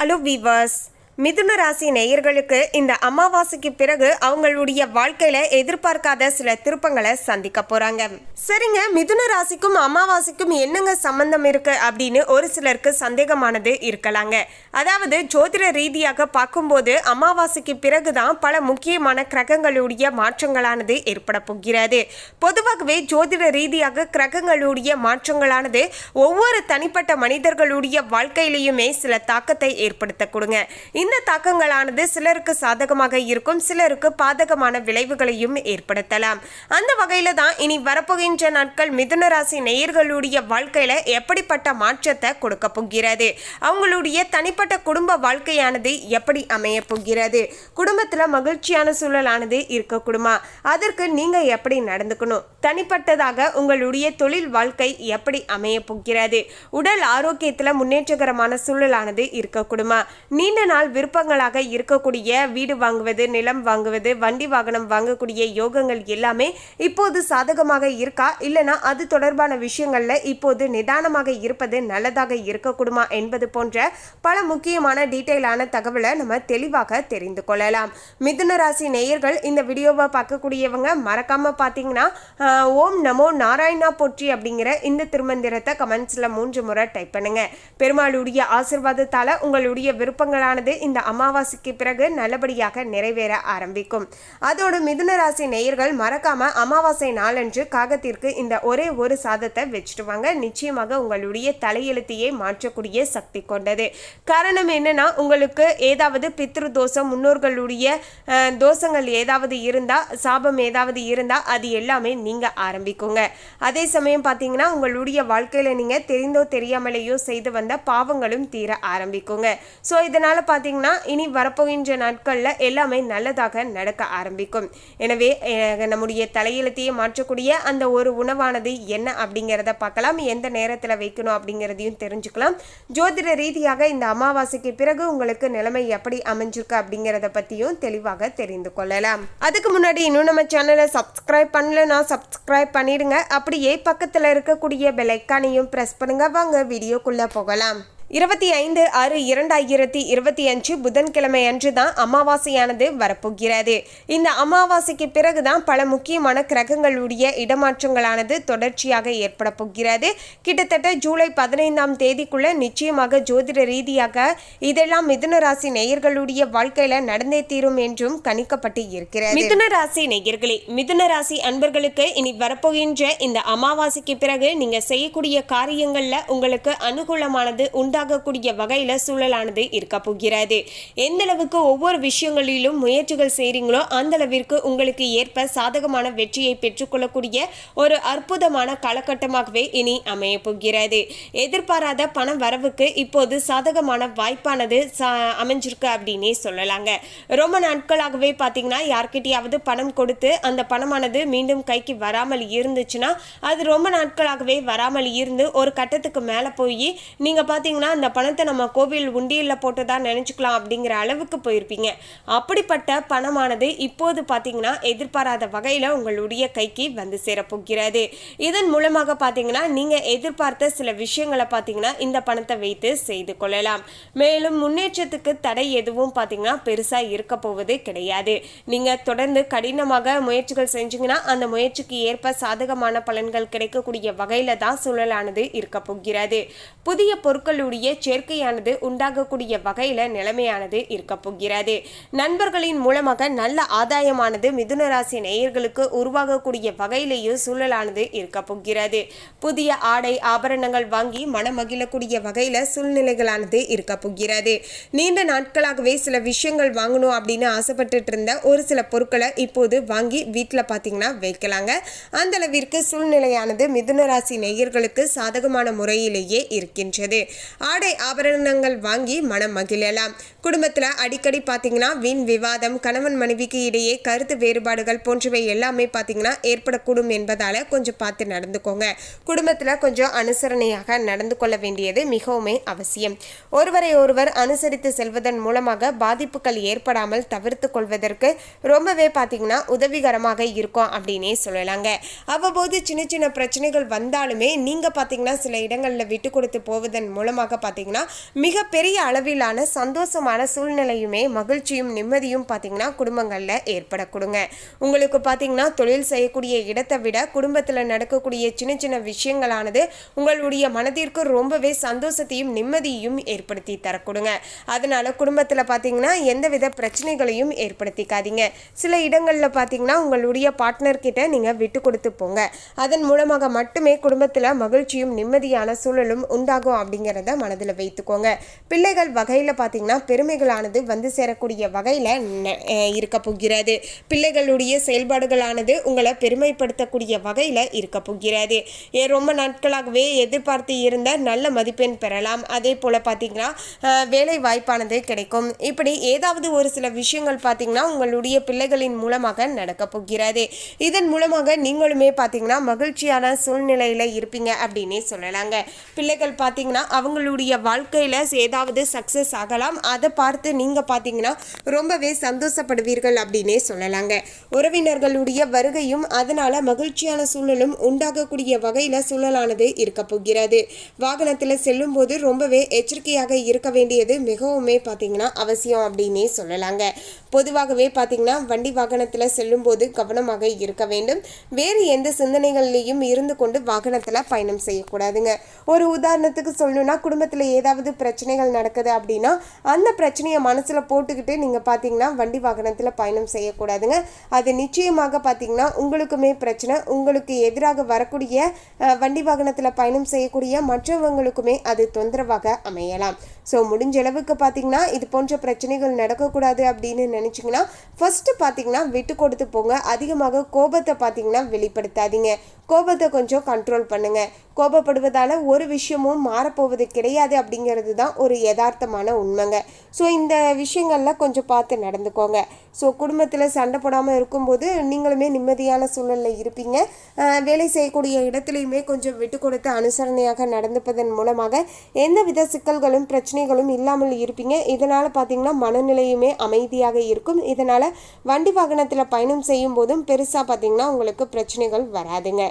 Hello viewers, மிதுன ராசி நேயர்களுக்கு இந்த அமாவாசைக்கு பிறகு அவங்களுடைய வாழ்க்கையில எதிர்பார்க்காத சில திருப்பங்களை சந்திக்க போறாங்க. சரிங்க மிதுன ராசிக்கும் அமாவாசைக்கும் என்னங்க சம்பந்தம் இருக்கு அப்படின்னு ஒரு சிலருக்கு சந்தேகமானது இருக்கலாங்க. அதாவது ஜோதிட ரீதியாக பார்க்கும்போது அமாவாசைக்கு பிறகுதான் பல முக்கியமான கிரகங்களுடைய மாற்றங்களானது ஏற்பட போகிறது. பொதுவாகவே ஜோதிட ரீதியாக கிரகங்களுடைய மாற்றங்களானது ஒவ்வொரு தனிப்பட்ட மனிதர்களுடைய வாழ்க்கையிலையுமே சில தாக்கத்தை ஏற்படுத்த கொடுங்க. இந்த தாக்கங்களானது சிலருக்கு சாதகமாக இருக்கும் சிலருக்கு பாதகமான விளைவுகளையும் ஏற்படுத்தலாம். அந்த வகையில தான் இனி வரப்போகின்ற நாட்கள் மிதுன ராசி நேயர்களுடைய வாழ்க்கையில எப்படிப்பட்ட மாற்றத்தை கொடுக்க போகிறது? அவங்களுடைய தனிப்பட்ட குடும்ப வாழ்க்கையானது எப்படி அமைய போகிறது? குடும்பத்தில் மகிழ்ச்சியான சூழலானது இருக்கக்கூடுமா? அதற்கு நீங்கள் எப்படி நடந்துக்கணும்? தனிப்பட்டதாக உங்களுடைய தொழில் வாழ்க்கை எப்படி அமைய போகிறது? உடல் ஆரோக்கியத்தில் முன்னேற்றகரமான சூழலானது இருக்கக்கூடுமா? நீண்ட நாள் விருப்பங்களாக இருக்கக்கூடிய வீடு வாங்குவது நிலம் வாங்குவது வண்டி வாகனம் வாங்கக்கூடிய யோகங்கள் எல்லாமே இப்போது சாதகமாக இருக்கா? இல்லைனா அது தொடர்பான விஷயங்கள்ல இப்போது நிதானமாக இருப்பது நல்லதாக இருக்கக்கூடுமா என்பது போன்ற பல முக்கியமான டீட்டெயிலான தகவலை நம்ம தெளிவாக தெரிந்து கொள்ளலாம். மிதுன ராசி நேயர்கள் இந்த வீடியோவை பார்க்கக்கூடியவங்க மறக்காம பார்த்தீங்கன்னா ஓம் நமோ நாராயணா போற்றி அப்படிங்கிற இந்த திருமந்திரத்தை கமெண்ட்ஸில் மூன்று முறை டைப் பண்ணுங்க. பெருமாளுடைய ஆசிர்வாதத்தால் உங்களுடைய விருப்பங்களானது இந்த அமாவாசைக்கு பிறகு நல்லபடியாக நிறைவேற ஆரம்பிக்கும். அதோடு மிதுன ராசி நேயர்கள் மறக்காம அமாவாசை நாளன்று காகத்திற்கு இந்த ஒரே ஒரு சாதத்தை வச்சுட்டு வாங்க. நிச்சயமாக உங்களுடைய தலையெழுத்தையே மாற்றக்கூடிய சக்தி கொண்டது. காரணம் என்னன்னா உங்களுக்கு ஏதாவது பித்ரு தோஷம் முன்னோர்களுடைய தோஷங்கள் ஏதாவது இருந்தால் சாபம் ஏதாவது இருந்தால் அது எல்லாமே நீங்க ஆரம்பிக்குங்க. அதே சமயம் பார்த்தீங்கன்னா உங்களுடைய வாழ்க்கையில நீங்க தெரிந்தோ தெரியாமலேயோ செய்து வந்த பாவங்களும் தீர ஆரம்பிக்குங்க. ஸோ இதனால பார்த்தீங்கன்னா இனி வரப்போகின்ற நாட்களில் எல்லாமே நல்லதாக நடக்க ஆரம்பிக்கும். எனவே நம்முடைய தலையெழுத்தையே மாற்றக்கூடிய அந்த ஒரு உணவானது என்ன அப்படிங்கிறத பார்க்கலாம். எந்த நேரத்தில் வைக்கணும் அப்படிங்கிறதையும் தெரிஞ்சுக்கலாம். ஜோதிட ரீதியாக இந்த அமாவாசைக்கு பிறகு உங்களுக்கு நிலைமை எப்படி அமைஞ்சிருக்கு அப்படிங்கிறத பற்றியும் தெளிவாக தெரிந்து கொள்ளலாம். அதுக்கு முன்னாடி இன்னும் நம்ம சேனலை சப்ஸ்கிரைப் பண்ணலன்னா சப்ஸ்கிரைப் பண்ணிடுங்க. அப்படியே பக்கத்தில் இருக்கக்கூடிய பெல் ஐக்கானையும் ப்ரெஸ் பண்ணுங்க. வாங்க வீடியோக்குள்ளே போகலாம். இருபத்தி ஐந்து ஆறு இரண்டாயிரத்தி இருபத்தி அஞ்சு புதன்கிழமை அன்று தான் அமாவாசையானது வரப்போகிறது. இந்த அமாவாசைக்கு பிறகுதான் பல முக்கியமான கிரகங்களுடைய இடமாற்றங்களானது தொடர்ச்சியாக ஏற்பட போகிறது. கிட்டத்தட்ட ஜூலை பதினைந்தாம் தேதிக்குள்ள நிச்சயமாக ஜோதிட ரீதியாக இதெல்லாம் மிதுன ராசி நேயர்களுடைய வாழ்க்கையில நடந்தே தீரும் என்றும் கணிக்கப்பட்டு இருக்கிறது. மிதுன ராசி நேயர்களே மிதுன ராசி அன்பர்களுக்கு இனி வரப்போகின்ற இந்த அமாவாசைக்கு பிறகு நீங்க செய்யக்கூடிய காரியங்கள்ல உங்களுக்கு அனுகூலமானது உண்டு உண்டாகக்கூடிய வகையில் சூழலானது இருக்க போகிறது. எந்த அளவுக்கு ஒவ்வொரு விஷயங்களிலும் முயற்சிகள் செய்கிறீங்களோ அந்த அளவிற்கு உங்களுக்கு ஏற்ப சாதகமான வெற்றியை பெற்றுக்கொள்ளக்கூடிய ஒரு அற்புதமான காலகட்டமாகவே இனி அமைய போகிறது. எதிர்பாராத பண வரவுக்கு இப்போது சாதகமான வாய்ப்பானது சா- அமைஞ்சிருக்கு அப்படின்னே சொல்லலாங்க. ரொம்ப நாட்களாகவே பார்த்தீங்கன்னா யார்கிட்டயாவது பணம் கொடுத்து அந்த பணமானது மீண்டும் கைக்கு வராமல் இருந்துச்சுன்னா அது ரொம்ப நாட்களாகவே வராமல் இருந்து ஒரு கட்டத்துக்கு மேலே போய் நீங்கள் பார்த்தீங்கன்னா அந்த பணத்தை நம்ம கோவில் உண்டியலில் போட்டு தான் நினச்சிக்கலாம் அப்படிங்கிற அளவுக்கு போயிருப்பீங்க. அப்படிப்பட்ட பணமானது இப்போது பார்த்தீங்கன்னா எதிர்பாராத வகையில் உங்களுடைய கைக்கு வந்து சேரப்போகிறது. இதன் மூலமாக பார்த்தீங்கன்னா நீங்கள் எதிர்பார்த்த சில விஷயங்களை பார்த்தீங்கன்னா இந்த பணத்தை வைத்து செய்து கொள்ளலாம். மேலும் முன்னேற்றத்துக்கு தடை எதுவும் பார்த்தீங்கன்னா பெருசாக இருக்க போவது கிடையாது. நீங்கள் தொடர்ந்து கடினமாக முயற்சிகள் செஞ்சீங்கன்னா அந்த முயற்சிக்கு ஏற்ப சாதகமான பலன்கள் கிடைக்கக்கூடிய வகையில் தான் சூழலானது இருக்க போகிறது. புதிய பொருட்களுடைய சேர்க்கையானது உண்டாகக்கூடிய வகையில நிலைமையானது இருக்க போகிறது. நண்பர்களின் மூலமாக நல்ல ஆதாயமானது மிதுன ராசி நேயர்களுக்கு உருவாகக்கூடிய வகையிலேயும் சூழலானது இருக்க போகிறது. புதிய ஆடை ஆபரணங்கள் வாங்கி மனமகிழக்கூடிய வகையில சூழ்நிலைகளானது இருக்க போகிறது. நீண்ட நாட்களாகவே சில விஷயங்கள் வாங்கணும் அப்படின்னு ஆசைப்பட்டுட்டு இருந்த ஒரு சில பொருட்களை இப்போது வாங்கி வீட்டில் பார்த்தீங்கன்னா வைக்கலாங்க. அந்த அளவிற்கு சூழ்நிலையானது மிதுன ராசி நேயர்களுக்கு சாதகமான முறையிலேயே இருக்கின்றது. ஆடை ஆபரணங்கள் வாங்கி மனம் மகிழலாம். குடும்பத்தில் அடிக்கடி பார்த்தீங்கன்னா வீண் விவாதம் கணவன் மனைவிக்கு இடையே கருத்து வேறுபாடுகள் போன்றவை எல்லாமே பார்த்தீங்கன்னா ஏற்படக்கூடும் என்பதால் கொஞ்சம் பார்த்து நடந்துக்கோங்க. குடும்பத்தில் கொஞ்சம் அனுசரணையாக நடந்து கொள்ள வேண்டியது மிகவுமே அவசியம். ஒருவரை ஒருவர் அனுசரித்து செல்வதன் மூலமாக பாதிப்புகள் ஏற்படாமல் தவிர்த்து கொள்வதற்கு ரொம்பவே பார்த்தீங்கன்னா உதவிகரமாக இருக்கும் அப்படின்னே சொல்லலாங்க. அவ்வப்போது சின்ன சின்ன பிரச்சனைகள் வந்தாலுமே நீங்கள் பார்த்தீங்கன்னா சில இடங்களில் விட்டு கொடுத்து போவதன் மூலமாக பார்த்தீங்கன்னா மிகப்பெரிய அளவிலான சந்தோஷமான சூழ்நிலையுமே மகிழ்ச்சியும் நிம்மதியும் பார்த்தீங்கன்னா குடும்பங்களில் ஏற்படக்கூடுங்க. உங்களுக்கு பார்த்தீங்கன்னா தொழில் செய்யக்கூடிய இடத்தை விட குடும்பத்தில் நடக்கக்கூடிய சின்ன சின்ன விஷயங்களானது உங்களுடைய மனதிற்கு ரொம்பவே சந்தோஷத்தையும் நிம்மதியையும் ஏற்படுத்தி தரக்கூடுங்க. அதனால குடும்பத்தில் பார்த்தீங்கன்னா எந்தவித பிரச்சனைகளையும் ஏற்படுத்திக்காதீங்க. சில இடங்களில் பார்த்தீங்கன்னா உங்களுடைய பார்ட்னர்கிட்ட நீங்கள் விட்டு கொடுத்து போங்க. அதன் மூலமாக மட்டுமே குடும்பத்தில் மகிழ்ச்சியும் நிம்மதியான சூழலும் உண்டாகும் அப்படிங்கிறத மனதில் வைத்துக்கோங்க. பிள்ளைகள் வகையில் பார்த்திங்கன்னா பெருமைகளானது வந்து சேரக்கூடிய வகையில் இருக்க போகிறது. பிள்ளைகளுடைய செயல்பாடுகளானது உங்களை பெருமைப்படுத்தக்கூடிய வகையில் இருக்க போகிறது. ஏ ரொம்ப நாட்களாகவே எதிர்பார்த்து இருந்த நல்ல மதிப்பெண் பெறலாம். அதே போல் பார்த்திங்கன்னா வேலை வாய்ப்பானது கிடைக்கும். இப்படி ஏதாவது ஒரு சில விஷயங்கள் பார்த்திங்கன்னா உங்களுடைய பிள்ளைகளின் மூலமாக நடக்க போகிறது. இதன் மூலமாக நீங்களுமே பார்த்தீங்கன்னா மகிழ்ச்சியான சூழ்நிலையில் இருப்பீங்க அப்படின்னே சொல்லலாங்க. பிள்ளைகள் பார்த்தீங்கன்னா அவங்களுடைய வாழ்க்கையில் ஏதாவது சக்ஸஸ் ஆகலாம். அதை பார்த்து நீங்கள் பார்த்தீங்கன்னா ரொம்பவே சந்தோஷப்படுவீர்கள் அப்படின்னே சொல்லலாங்க. உறவினர்களுடைய வருகையும் அதனால் மகிழ்ச்சியான சூழலும் உண்டாகக்கூடிய வகையில் சூழலானது இருக்க போகிறது. வாகனத்தில் செல்லும்போது ரொம்பவே எச்சரிக்கையாக இருக்க வேண்டியது மிகவுமே பார்த்தீங்கன்னா அவசியம் அப்படின்னே சொல்லலாங்க. பொதுவாகவே பார்த்தீங்கன்னா வண்டி வாகனத்தில் செல்லும்போது கவனமாக இருக்க வேண்டும். வேறு எந்த சிந்தனைகள்லையும் இருந்து கொண்டு வாகனத்தில் பயணம் செய்யக்கூடாதுங்க ஒரு உதாரணத்துக்கு சொல்லணும்னா குடும்பத்தில் ஏதாவது பிரச்சனைகள் நடக்குது அப்படின்னா அந்த பிரச்சனையை மனசில் போட்டுக்கிட்டு நீங்கள் பார்த்தீங்கன்னா வண்டி வாகனத்தில் பயணம் செய்யக்கூடாதுங்க. அது நிச்சயமாக பார்த்தீங்கன்னா உங்களுக்குமே பிரச்சனை. உங்களுக்கு எதிராக வரக்கூடிய வண்டி வாகனத்தில் பயணம் செய்யக்கூடிய மற்றவங்களுக்குமே அது தொந்தரவாக அமையலாம். ஸோ முடிஞ்ச அளவுக்கு பார்த்தீங்கன்னா இது போன்ற பிரச்சனைகள் நடக்கக்கூடாது அப்படின்னு நினச்சிங்கன்னா ஃபஸ்ட்டு பார்த்தீங்கன்னா விட்டு கொடுத்து போங்க. அதிகமாக கோபத்தை பார்த்தீங்கன்னா வெளிப்படுத்தாதீங்க. கோபத்தை கொஞ்சம் கண்ட்ரோல் பண்ணுங்கள் கோபப்படுவதால் ஒரு விஷயமும் மாறப்போவது கிடையாது. கிடையாது அப்படிங்கிறது தான் ஒரு யதார்த்தமான உண்மைங்க. ஸோ இந்த விஷயங்கள்லாம் கொஞ்சம் பார்த்து நடந்துக்கோங்க. ஸோ குடும்பத்தில் சண்டை போடாமல் இருக்கும்போது நீங்களுமே நிம்மதியான சூழலில் இருப்பீங்க. வேலை செய்யக்கூடிய இடத்துலையுமே கொஞ்சம் விட்டு கொடுத்து அனுசரணையாக நடந்துப்பதன் மூலமாக எந்தவித சிக்கல்களும் பிரச்சனைகளும் இல்லாமல் இருப்பீங்க. இதனால் பார்த்தீங்கன்னா மனநிலையுமே அமைதியாக இருக்கும். இதனால் வண்டி வாகனத்தில் பயணம் செய்யும் போதும் பெருசாக பார்த்தீங்கன்னா உங்களுக்கு பிரச்சனைகள் வராதுங்க.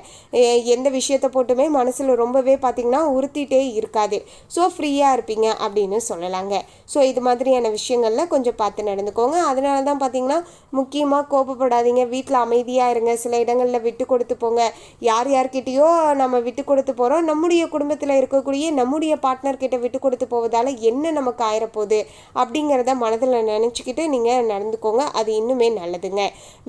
எந்த விஷயத்தை போட்டுமே மனசில் ரொம்பவே பார்த்தீங்கன்னா உறுத்திட்டே இருக்காது. ஸோ ஃப்ரீயாக இருப்பீங்க அப்படின்னு சொல்லலாங்க. ஸோ இது மாதிரியான விஷயங்களில் கொஞ்சம் பார்த்து நடந்துக்கோங்க. அதனால தான் பார்த்தீங்கன்னா முக்கியமாக கோபப்படாதீங்க. வீட்டில் அமைதியாக இருங்க. சில இடங்களில் விட்டு கொடுத்து போங்க. யார் யார்கிட்டயோ நம்ம விட்டு கொடுத்து போகிறோம் நம்முடைய குடும்பத்தில் இருக்கக்கூடிய நம்முடைய பார்ட்னர்கிட்ட விட்டு கொடுத்து போவதால் என்ன நமக்கு ஆயிரப்போகுது அப்படிங்கிறத மனதில் நினச்சிக்கிட்டு நீங்கள் நடந்துக்கோங்க. அது இன்னுமே நல்லதுங்க.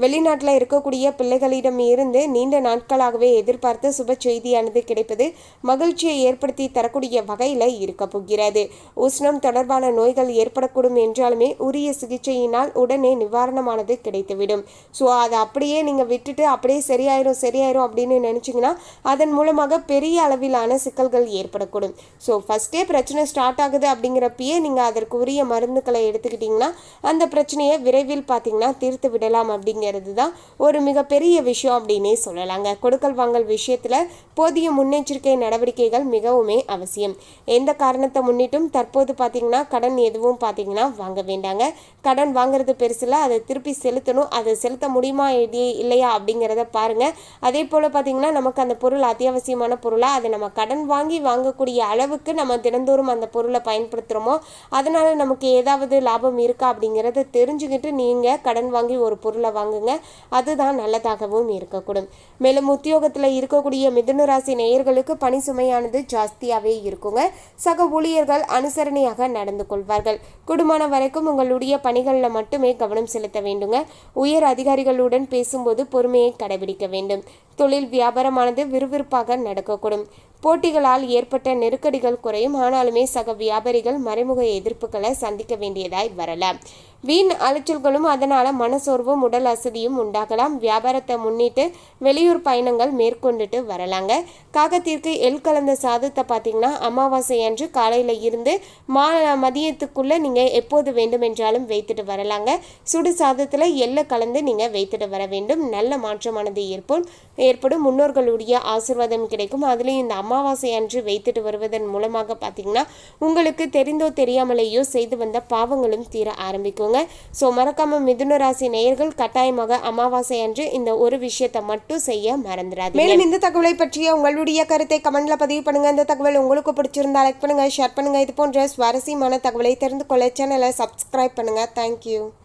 வெளிநாட்டில் இருக்கக்கூடிய பிள்ளைகளிடம் இருந்து நீண்ட நாட்களாகவே எதிர்பார்த்த சுப செய்தியானது கிடைப்பது மகிழ்ச்சியை ஏற்படுத்தி தரக்கூடிய வகையில் இருக்க போகிறது உஷ்ணம் தொடர்பான நோய்கள் ஏற்படக்கூடும் என்றாலுமே உரிய சிகிச்சையினால் உடனே நிவாரணமானது கிடைத்துவிடும். ஸோ அதை அப்படியே நீங்கள் விட்டுட்டு அப்படியே சரியாயிரும் சரியாயிரும் அப்படின்னு நினச்சிங்கன்னா அதன் மூலமாக பெரிய அளவிலான சிக்கல்கள் ஏற்படக்கூடும். ஸோ ஃபஸ்ட்டே பிரச்சனை ஸ்டார்ட் ஆகுது அப்படிங்கிறப்பயே நீங்கள் அதற்கு உரிய மருந்துகளை எடுத்துக்கிட்டிங்கன்னா அந்த பிரச்சனையை விரைவில் பார்த்தீங்கன்னா தீர்த்து விடலாம் அப்படிங்கிறது தான் ஒரு மிகப்பெரிய விஷயம் அப்படின்னே சொல்லலாங்க. கொடுக்கல் வாங்கல் விஷயத்தில் போதிய முன்னெச்சரிக்கை நடவடிக்கைகள் மிகவுமே அவசியம். எந்த காரணத்தை முன்னிட்டும் தற்போது பார்த்தீங்கன்னா கடன் எதுவும் பார்த்தீங்கன்னா வாங்க வேண்டாங்க. கடன் வாங்குறது பெருசில் அதை திருப்பி செலுத்தணும். அதை செலுத்த முடியுமா இது- இல்லையா அப்படிங்கிறத பாருங்கள் அதே போல் பார்த்தீங்கன்னா நமக்கு அந்த பொருள் அத்தியாவசியமான பொருளாக அதை நம்ம கடன் வாங்கி வாங்கக்கூடிய அளவுக்கு நம்ம தினந்தோறும் அந்த பொருளை பயன்படுத்துகிறோமோ அதனால் நமக்கு ஏதாவது லாபம் இருக்கா அப்படிங்கிறத தெரிஞ்சுக்கிட்டு நீங்கள் கடன் வாங்கி ஒரு பொருளை வாங்குங்க. அதுதான் நல்லதாகவும் இருக்கக்கூடும். மேலும் உத்தியோகத்தில் இருக்கக்கூடிய மிதுன ராசி நேயர்களுக்கு பணி சுமையானது ஜாஸ்தியாகவே இருக்குங்க. சக ஊழியர்கள் அனுசரணையாக நடந்து கொள்வார்கள். குடும்பமான வரைக்கும் உங்களுடைய பணிகளில் மட்டுமே கவனம் செலுத்த வேண்டுங்க. உயர் அதிகாரிகளுடன் பேசும்போது பொறுமையை கடைபிடிக்க வேண்டும். தொழில் வியாபாரமானது விறுவிறுப்பாக நடக்கக்கூடும். போட்டிகளால் ஏற்பட்ட நெருக்கடிகள் குறையும். ஆனாலுமே சக வியாபாரிகள் மறைமுக எதிர்ப்புகளை சந்திக்க வேண்டியதாய் வரலாம். வீண் அலைச்சல்களும் அதனால் மனசோர்வும் உடல் அசதியும் உண்டாகலாம். வியாபாரத்தை முன்னிட்டு வெளியூர் பயணங்கள் மேற்கொண்டுட்டு வரலாங்க. காகத்திற்கு எள் கலந்த சாதத்தை பார்த்தீங்கன்னா அமாவாசை அன்று காலையில் இருந்து மா மதியத்துக்குள்ளே நீங்கள் எப்போது வேண்டுமென்றாலும் வைத்துட்டு வரலாங்க. சுடு சாதத்தில் எள்ளை கலந்து நீங்கள் வைத்துட்டு வர வேண்டும். நல்ல மாற்றமானது ஏற்படும் ஏற்படும். முன்னோர்களுடைய ஆசிர்வாதம் கிடைக்கும். அதுலேயும் இந்த அமாவாசை அன்று வைத்துட்டு வருவதன் மூலமாக பார்த்தீங்கன்னா உங்களுக்கு தெரிந்தோ தெரியாமலேயோ செய்து வந்த பாவங்களும் தீர ஆரம்பிக்குங்க. ஸோ மறக்காம மிதுன ராசி நேயர்கள் கட்டாயமாக அமாவாசை அன்று இந்த ஒரு விஷயத்தை மட்டும் செய்ய மறந்துடாது மேலும் இந்த தகவலை பற்றிய உங்களுடைய கருத்தை கமெண்ட்ல பதிவு பண்ணுங்க. இந்த தகவல் உங்களுக்கு பிடிச்சிருந்தா லைக் பண்ணுங்க ஷேர் பண்ணுங்க. இது போன்ற சுவாரஸ்யமான தகவலை தெரிந்து கொள்ள சேனலை சப்ஸ்கிரைப் பண்ணுங்க. தேங்க்யூ